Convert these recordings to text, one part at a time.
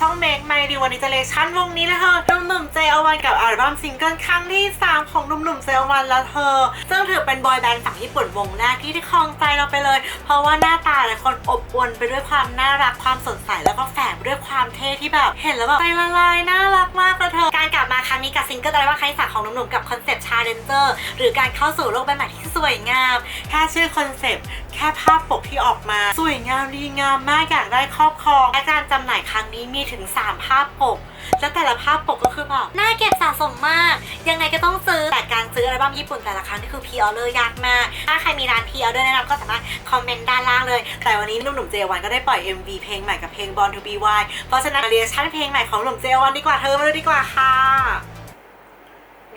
ช่องเมกไมดีวันนี้จะเลชั่นวงนี้เลยเธอหนุ่มๆเจอวันกับอัลบั้มซิงเกิลครั้งที่ 3 ของหนุ่มๆเจอวันแล้วเธอ ซึ่งถือเป็นบอยแบนด์ฝั่งญี่ปุ่นวงแรกที่ที่ครองใจเราไปเลย เพราะว่าหน้าตาหลายคนอบอวลไปด้วยความน่ารักความสดใสแล้วก็แฝงด้วยความเท่ที่แบบเห็นแล้วแบบใจละลายน่ารักมากเลยเธอ การกลับมาครั้งนี้กับซิงเกิลอะไรว่าใครสามของหนุ่มๆกับคอนเซปต์ชาเลนเจอร์หรือการเข้าสู่โลกใบใหม่ที่สวยงามแค่ชื่อคอนเซปต์แค่ภาพปกที่ออกมา สวยงามดีงามมากอยากได้ครอบครองและการจำหน่ายครั้งนี้มีถึง 3 ภาพปก และแต่ละภาพปกก็คือแบบน่าเก็บสะสมมาก ยังไงก็ต้องซื้อ แต่การซื้ออัลบั้มญี่ปุ่นแต่ละครั้งนี่คือพ r ออเดอร์ยากมาก ถ้าใครมีร้านพ r ออเดอร์แนะนำก็สามารถคอมเมนต์ด้านล่างเลย แต่วันนี้หนุ่มๆเจวันก็ได้ปล่อย MV เพลงใหม่กับเพลง Born to be Wild เพราะฉะนั้นเรียชั่นเพลงใหม่ของหนุ่มเจวันดีกว่าเธอมาดูดีกว่าค่ะ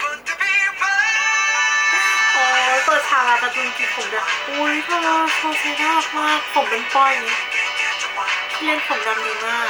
Want to be wild โอ้ยเปิดฉากมาตะจุนกีผมแบบอุ้ยเธอโชว์เซน่ารักมาก ผมเป็นปอยอย่างนี้ที่เล่นผมดำดีมาก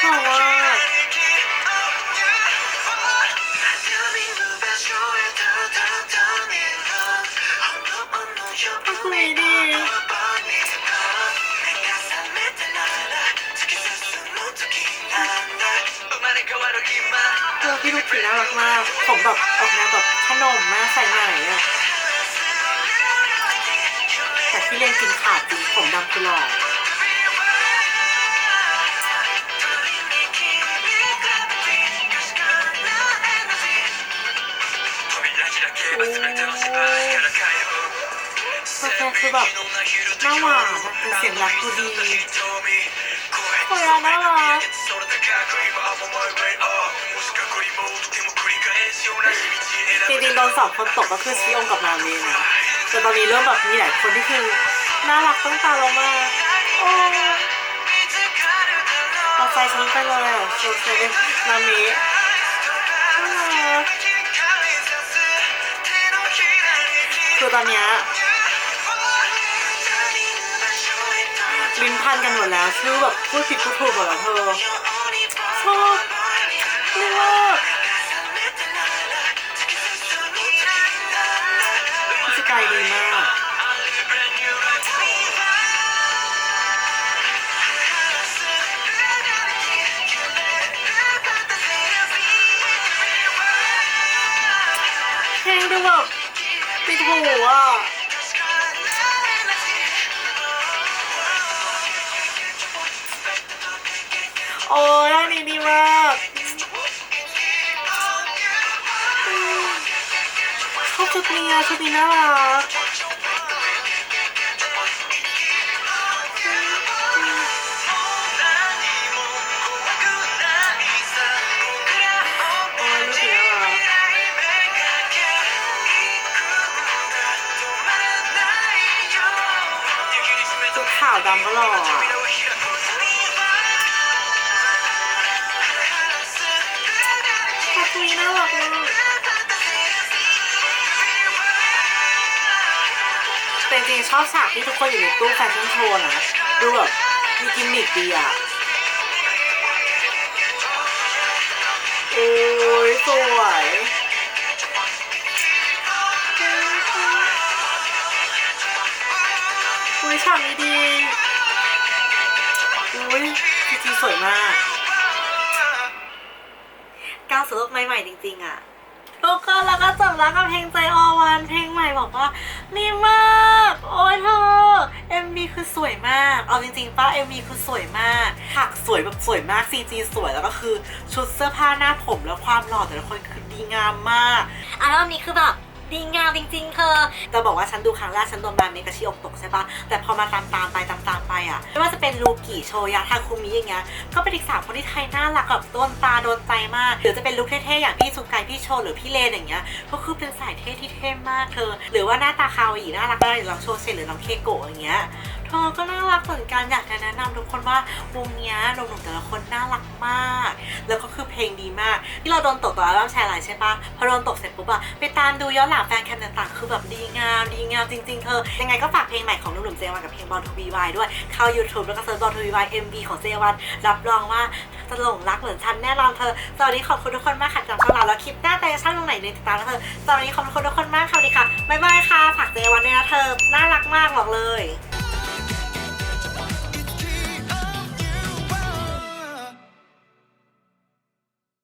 หล่อมากคุยดีเออพี่ลูกผีน่ารักมากผมแบบออกแนวแบบขนมมากใส่ไหนอะแต่ที่เล่นกินขาดจริงผมดำคือหล่อ คือแบบน้าหวานอะเป็นเสียงรักดูดีโอ้ยน่ารักจริงๆโดนสองคนตกก็คือชิองกับนาเมนะแต่ตอนนี้เริ่มแบบมีหลายคนที่คือน่ารักตั้งตาเรามากโอ้เอาใจฉันไปเลยโชว์เซเว่นนาเมะน่ารัก ตอนเนี้ยลิ้นพันกันหมดแล้วชื่อแบบพูดผิดพูดถูกหมดแล้วเธอชอบนี่มากพิจิกายดีมากเพลงดูแบบ ปิดหูอะโอ้ยอันนี้ดีมากอืมชอบชุดนี้ชุดนี้น่ารักำก็หล่ออะชุดนี้น่ารักมากแต่จริงๆชอบฉากที่ทุกคนอยู่ในตู้แฟชั่นโชว์นะ ดูแบบมีกิมมิคดีอะ โอ้ยสวยอุ้ยฉากนี้ดี อุ้ยจริงๆสวยมากก้าวสู่โลกใหม่ๆจริงๆอะทุกคนแล้วก็จบแล้วกับเพลงใจอวัน เพลงใหม่บอกว่าดีมาก โอ้ยเธอ MV คือสวยมาก เอาจริงๆป้า MV คือสวยมากฉากสวยแบบสวยมาก CG สวยแล้วก็คือชุดเสื้อผ้าหน้าผมแล้วความหล่อแต่ละคนคือดีงามมากอัลบั้มนี้คือแบบ ดีงามจริงๆเธอจะบอกว่าฉันดูครั้งแรกฉันโดนแบรนด์เมกาชิอกตกใช่ปะแต่พอมาตามตามๆไปตามตามๆไปอะไม่ว่าจะเป็นลูกิโชยะทาคุมิอย่างเงี้ยก็เป็นอีกสามคนที่ไทยน่ารักแบบโดนตาโดนใจมาก หรือจะเป็นลุคเท่ๆอย่างพี่สุกายพี่โชหรือพี่เลนอย่างเงี้ยก็คือเป็นสายเท่ที่เท่มากเธอ หรือว่าหน้าตาคาวอีน่ารักมากหรือน้องโชเซนหรือน้องเคโกะอย่างเงี้ยเธอก็น่ารักเหมือนกันอยากจะแนะนำทุกคนว่าวงเนี้ยหนุ่มๆแต่ละคนน่ารักมาก คือเพลงดีมาก ที่เราโดนตกตัวอัลบั้มแชร์ไลน์ใช่ปะพอโดนตกเสร็จปุ๊บอะไปตามดูย้อนหลังแฟนแคมต่างๆ คือแบบดีงามดีงามจริงๆเธอ ยังไงก็ฝากเพลงใหม่ของหนุ่มๆเจวันกับเพลงบอลทูบีวายด้วย เข้า YouTube แล้วก็เซิร์ชบอลทูบีวาย MV ของเจวันรับรองว่าจะหลงรักเหมือนฉันแน่นอนเธอสวัสดีขอบคุณทุกคนมากค่ะจำช่องเราแล้วคลิปหน้าแต่ช่องตรงไหนในติดตามนะเธอสวัสดีขอบคุณทุกคนมากค่ะดีค่ะบ๊ายบายค่ะฝากเจวันด้วยนะเธอน่ารักมากบอกเลย